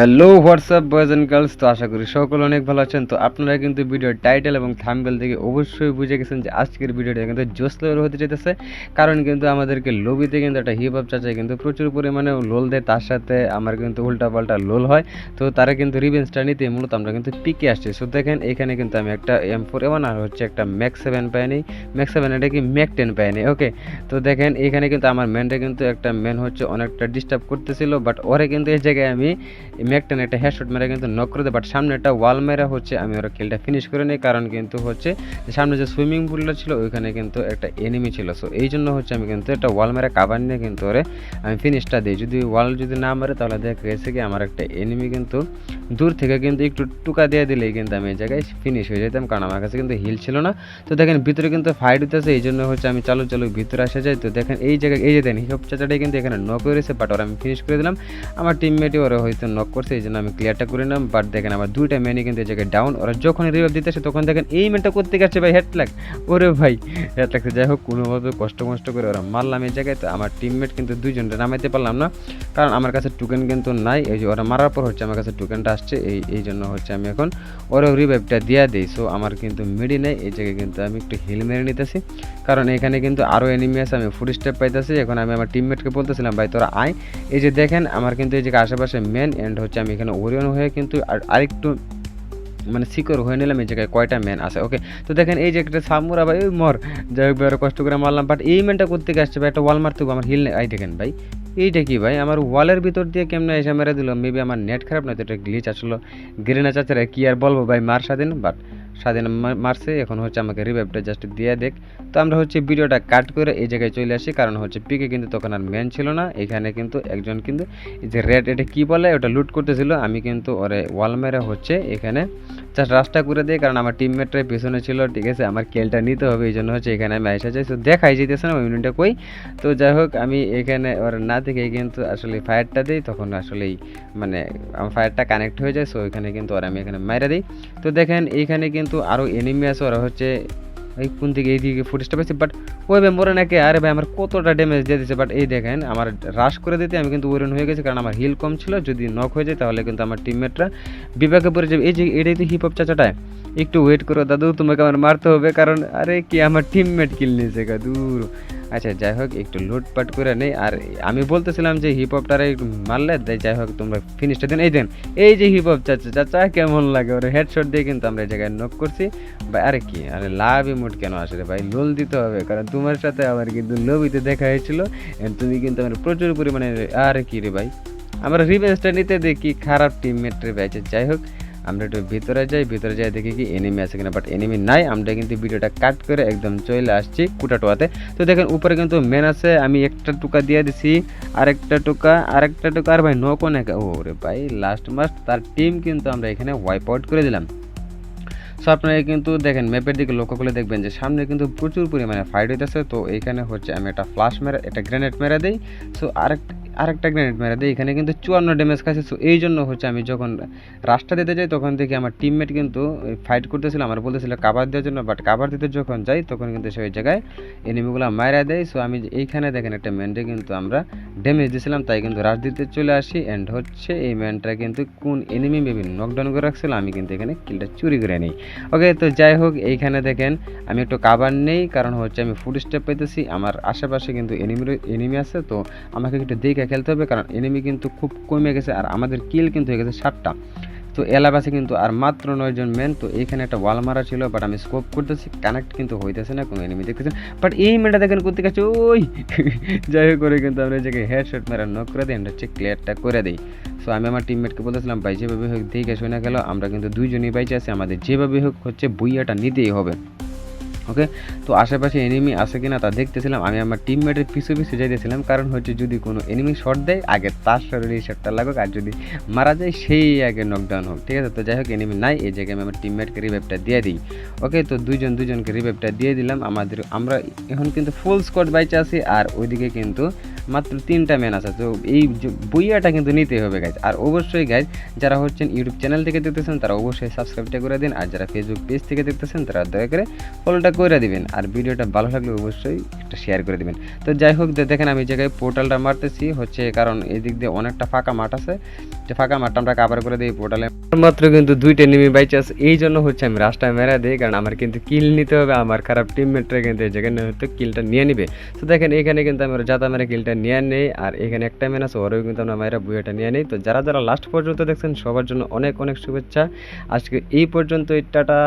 Hello WhatsApp boys and girls তো আশা করি সকল অনেক ভালো আছেন। তো আপনারা কিন্তু ভিডিওর টাইটেল এবং থাম্বেল থেকে অবশ্যই বুঝে গেছেন যে আজকের ভিডিওটা কিন্তু জোস লেভেল হতে যেতেছে কারণ কিন্তু আমাদেরকে লবিতে কিন্তু একটা হিপ হপ চাচাই কিন্তু প্রচুর পরিমাণে লোল দেয়। তার সাথে আমার কিন্তু উল্টা পাল্টা লোল হয়। তো তারা কিন্তু রিভেন্সটা নিতে মূলত আমরা কিন্তু পিকে আসছি। সো দেখেন, এখানে কিন্তু আমি একটা এম ফোর এমন আর হচ্ছে একটা ম্যাক্স সেভেন পাই নিই ম্যাক্স সেভেন এটা কি ম্যাক টেন পাই নিই ওকে তো দেখেন, এখানে কিন্তু আমার ম্যানটা কিন্তু একটা ম্যান হচ্ছে অনেকটা ডিস্টার্ব করতেছিল। বাট ওরে কিন্তু এই জায়গায় আমি ম্যাকটেন একটা হেডশট মেরে কিন্তু নক করে দেয় বাট সামনে একটা ওয়াল মেরা হচ্ছে, আমি ওরা খেলটা ফিনিশ করে নিই, কারণ কিন্তু হচ্ছে সামনে যে সুইমিং পুলটা ছিল, ওইখানে কিন্তু একটা এনিমি ছিল। সো এই জন্য হচ্ছে আমি কিন্তু একটা ওয়াল মেরা কাবার নিয়ে কিন্তু ওরে আমি ফিনিশটা দিই। যদি ওয়াল যদি না মারে, তাহলে দেখা গেছে কি আমার একটা এনিমি কিন্তু দূর থেকে কিন্তু একটু টুকা দিয়ে দিলেই কিন্তু আমি এই জায়গায় ফিনিশ হয়ে যেতাম, কারণ আমার কাছে কিন্তু হিল ছিল না। তো দেখেন ভিতরে কিন্তু ফাইট হইতেছে, এই জন্য হচ্ছে আমি চালু চালু ভিতরে আসা যাই তো দেখেন এই জায়গায়, এই যে দেখেন হিপ চাচাটাই কিন্তু এখানে নক করেছে বাট ওরা আমি ফিনিশ করে দিলাম। আমার টিমমেটই ওরা হয়তো নক করছে, এই জন্য আমি ক্লিয়ারটা করে নিলাম। বাট দেখেন, আমার দুইটা ম্যানই কিন্তু এই জায়গায় ডাউন ওরা যখন রিভাইভ দিতেছে, তখন দেখেন এই ম্যানটা করতে গেছে ভাই? হেড লাগ ওরে ভাই হেড লাগছে যাই হোক, কোনোভাবে কষ্ট মষ্ট করে ওরা মারলাম এই জায়গায়। তো আমার টিমমেট কিন্তু দুইজনটা নামাইতে পারলাম না। কারণ আমার কাছে টোকেন কিন্তু নাই। এই যে ওরা মারার পর হচ্ছে আমার কাছে টোকেনটা আসছে। এই এই জন্য হচ্ছে আমি এখন ওরা রিভাইভটা দিয়া দিই। সো আমার কিন্তু মিডি নেই। এই জায়গায় কিন্তু আমি একটু হিল মেরে নিতেছি। কারণ এখানে কিন্তু আরও এনিমি আছে, আমি ফুড স্টেপ পাইতেছি। এখন আমি আমার টিমমেটকে বলতেছিলাম, ভাই, তোরা আয়। এই যে দেখেন, আমার কিন্তু এই যে আশেপাশে মেন এন্ড হচ্ছে আমি এখানে ওরিয়ন হয়ে কিন্তু আর আরেকটু মানে সিকিউর হয়ে নিলাম এই জায়গায় কয়টা ম্যান আছে ওকে তো দেখেন এই যে একটা সামুরা ভাই ওই মর, যাই হোক কষ্ট করে মারলাম বাট এই ম্যানটা করতে আসছে ভাই? একটা ওয়াল মারতে আমার হিল নেই। দেখেন ভাই, এইটা কি ভাই? আমার ওয়ালের ভিতর দিয়ে কেমনে এসে মেরে দিল? মেবি আমার নেট খারাপ নয় তো এটা গ্লিচ আসলো গ্রেনা চাচারা কি আর বলব ভাই, মার সাদিন বাট স্বাধীন মারছে, এখন হচ্ছে আমাকে রিভাইভটা জাস্ট দিয়ে দেখ। তো আমরা হচ্ছে ভিডিওটা কাট করে এই জায়গায় চলে আসি, কারণ হচ্ছে পিকে কিন্তু তখন আর ম্যান ছিল না। এখানে কিন্তু একজন কিন্তু এই যে রেড এটা কী বলে, ওটা লুট করতেছিল। আমি কিন্তু ওরে ওয়াল মেরে হচ্ছে এখানে জাস্ট রাস্তা করে দিই কারণ আমার টিমমেটরাই পেছনে ছিল, ঠিক আছে? আমার খেলটা নিতে হবে, এই জন্য হচ্ছে এখানে আমি আইসা যাই। তো দেখাই যেতেছে না, ওই মিনিটটা কই? তো যাই হোক, আমি এখানে ওর না থেকে কিন্তু আসলে ফায়ারটা দিই, তখন আসলেই মানে আমার ফায়ারটা কানেক্ট হয়ে যায় সো এখানে কিন্তু ওরা আমি এখানে মাইরা দিই। তো দেখেন, এইখানে কিন্তু আরও এনিমি আছে, ওরা হচ্ছে এই কোন দিকে, এই দিকে ফুটেজটা পাইছি বাট ওই ভাই মরে নাকি, আরে ভাই আমার কতটা ড্যামেজ দিয়ে দিচ্ছে বাট এই দেখেন, আমার রাশ করে দিতে আমি কিন্তু ওরেন হয়ে গেছি, কারণ আমার হিল কম ছিল, যদি নক হয়ে যায় তাহলে কিন্তু আমার টিমমেটরা বিপাকে পড়ে যাবে। এই যে, এটাই তো হিপ হপ চাচাটা একটু ওয়েট করো দাদু তোমাকে আমার মারতে হবে কারণ আরে কি আমার টিমমেট কিল নিয়েছে গা দূর। আচ্ছা যাই হোক একটু লুটপাট করে নেই আর আমি বলতেছিলাম যে হিপ হপটারে একটু মারলে যাই হোক তোমরা ফিনিশটা দিন। এই দেন এই যে হিপ হপ চাচা চাচা কেমন লাগে? ওর হেডশট দিয়ে কিন্তু আমরা এই জায়গায় নক করছি। ভাই আরে কি আরে লাভ ইমোট কেন আসে রে ভাই? লোল দিতে হবে কারণ তোমার সাথে আমার কিন্তু লবিতে দেখা হয়েছিল তুমি কিন্তু আমার প্রচুর পরিমাণে আরে কি রে ভাই? আমরা রিভেন্সটা নিতে দেখি খারাপ টিমমেট রে ভাই আচ্ছা, যাই হোক। আমরা একটু ভিতরে যাই ভিতরে যাই দেখি কি এনিমি আছে কিনা বাট এনিমি নাই। আমরা কিন্তু ভিডিওটা কাট করে একদম চলে আসছি কুটাটোয়াতে। তো দেখেন, উপরে কিন্তু মেন আছে, আমি একটা টুকা দিয়ে দিছি, আরেকটা টুকা আরেকটা টুকা, আর ভাই নকো না ও রে ভাই লাস্ট মাস্ট তার টিম কিন্তু আমরা এখানে ওয়াইপ আউট করে দিলাম। সো আপনারা কিন্তু দেখেন ম্যাপের দিকে লক্ষ্য করলে দেখবেন যে সামনে কিন্তু প্রচুর পরিমাণে ফাইট হইতেছে। তো এইখানে হচ্ছে আমি একটা ফ্লাশ মেরে, একটা গ্রেনেড মেরে দিই। সো আরেকটা আরেকটা গ্রেনেড মেরে দেয়। এখানে কিন্তু চুয়ান্ন ড্যামেজ খাইছে। সো এই জন্য হচ্ছে আমি যখন রাস্তা দিতে যাই, তখন দেখি আমার টিমমেট কিন্তু ফাইট করতেছিল, আমার বলতেছিল কাভার দেওয়ার জন্য। বাট কাভার দিতে যখন যাই, তখন কিন্তু সেই জায়গায় এনিমিগুলো মারা দেয়। সো আমি এইখানে দেখেন একটা ম্যানটে কিন্তু আমরা ড্যামেজ দিয়েছিলাম তাই কিন্তু রাশ দিতে চলে আসি। অ্যান্ড হচ্ছে এই ম্যানটা কিন্তু কোন এনিমি মেবি নকডাউন করে রাখছিল, আমি কিন্তু এখানে কিলটা চুরি করে নিই। ওকে তো যাই হোক, এইখানে দেখেন আমি একটু কাবার নেই, কারণ হচ্ছে আমি ফুড স্টেপ পেতেছি আমার আশেপাশে কিন্তু এনিমি এনিমি আছে, তো আমাকে একটু দেখে খেলতে হবে, কারণ এনিমি কিন্তু খুব কমে গেছে আর আমাদের কিল কিন্তু হয়ে গেছে ষাটটা তো এলাকাছে কিন্তু আর মাত্র নয়জন মেন তো এইখানে একটা ওয়াল মারা ছিল বাট আমি স্কোপ করতেছি কানেক্ট কিন্তু হইতেছে না, কোনো এনিমি দেখতেছেন বাট এই মেয়েটা দেখেন করতে গেছে ওই! যাই হোক করে কিন্তু আমরা জায়গায় হেডশট মেরা নক করে দিই হচ্ছে ক্লিয়ারটা করে দিই। সো আমি আমার টিমমেটকে বলতেছিলাম, ভাই, যেভাবে হোক দেখে না গেল, আমরা কিন্তু দুইজনই বাইচে আছি, আমাদের যেভাবে হোক হচ্ছে বুইয়াটা নিতেই হবে। ওকে? তো আশেপাশে এনিমি আছে কিনা তা দেখতেছিলাম। আমি আমার টিমমেটের পিছু পিছু যাইতেছিলাম। কারণ হচ্ছে যদি কোনো এনিমি শট দেয়, আগে তার শরীরে শটটা লাগুক। আর যদি মারা যায়, সেই আগে নকডাউন হোক। ঠিক আছে? তো যাই হোক এনিমি নাই। এই জায়গায় আমি আমার টিমমেটকে রিভাইভটা দিয়ে দিই। ওকে? তো দুইজন দুজনকে রিভাইভটা দিয়ে দিলাম। আমাদের, আমরা এখন কিন্তু ফুল স্কোয়াড বাইচে আছি। আর ওইদিকে কিন্তু মাত্র তিনটা ম্যান আছে, তো এই বইয়াটা কিন্তু নিতেই হবে গাইজ আর অবশ্যই গাইজ যারা হচ্ছেন ইউটিউব চ্যানেল থেকে দেখতেছেন, তারা অবশ্যই সাবস্ক্রাইবটা করে দিন, আর যারা ফেসবুক পেজ থেকে দেখতেছেন, তারা দয়া করে ফলোটা করে দিবেন, আর ভিডিওটা ভালো লাগলে অবশ্যই একটা শেয়ার করে দিবেন। তো যাই হোক দেখেন আমি জায়গায় পোর্টালটা মারতেছি, হচ্ছে কারণ এই দিক দিয়ে অনেকটা ফাঁকা মাঠ আছে, যে ফাঁকা মাঠটা আমরা কাভার করে দিই পোর্টালে মাত্র কিন্তু দুইটা নেমে নিমি বাইচাস এই জন্য হচ্ছে আমি রাস্তায় মেরা দিই, কারণ আমার কিন্তু কিল নিতে হবে, আমার খারাপ টিমমেটরা কিন্তু এই জায়গায় হয়তো কিলটা নিয়ে নিবে। তো দেখেন, এখানে কিন্তু আমার যাতা মেরে কিলটা নিয়ে নেই, আর এখানে একটা মেন আছে, ওরও কিন্তু আমরা মায়েরা বুয়েটা নিয়ে নেই। তো যারা যারা লাস্ট পর্যন্ত দেখছেন, সবার জন্য অনেক অনেক শুভেচ্ছা। আজকে এই পর্যন্ত টাটা।